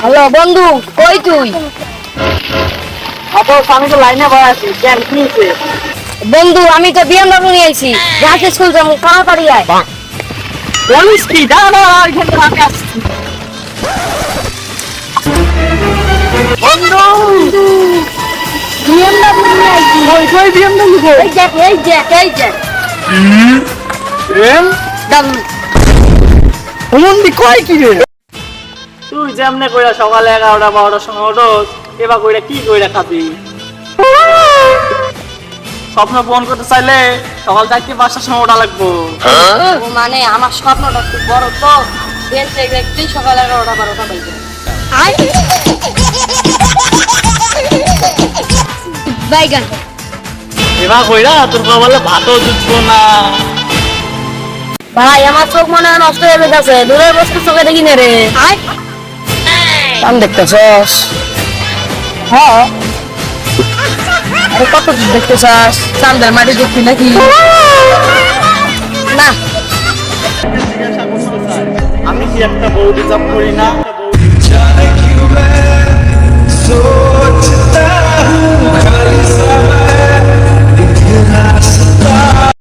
Hello বন্ধু কই তুই? অবশ্য আমি তো লাইনে বসে আছি কেন কি বন্ধু আমি তো বিএমডব্লিউ নিয়ে আইছি। যাতে স্কুল যাব তাড়াতাড়ি আয়। বলিস কি? দাঁড়া দাঁড়া এখানে আমি আসছি। বন্ধু! বিএমডব্লিউ নিয়ে আইছি। কই কই বিএমডব্লিউ কই এই দেখ এই দেখ এই দেখ। এম ডাব্লিউ হুমন্দি কয় কি রে? যেমনে কইরা সকালে এগারোটা বারোটার সময় ওঠোস এবার কইরা কি কইরা খাবি? স্বপ্ন পূরণ করতে চাইলে সকাল চারটে পাঁচটার সময় ওঠা লাগবো। ও মানে আমার স্বপ্নটা খুব বড় তো সকালে এগারোটা বারোটা বাজে। বাইগান এবার কইরা তোর কপালে ভাতও জুটবো না। ভাই আমার চোখ মনে হয় নষ্ট হয়ে গেছে। দূরের বস্তু চোখে দেখি না রে। কাম দেখতেছস? হ্যাঁ। আরে কত দূর দেখতেছস? চান্দের মাটি দেখবি নাকি? না। আমি কি একটা বউ রিজার্ভ করি না?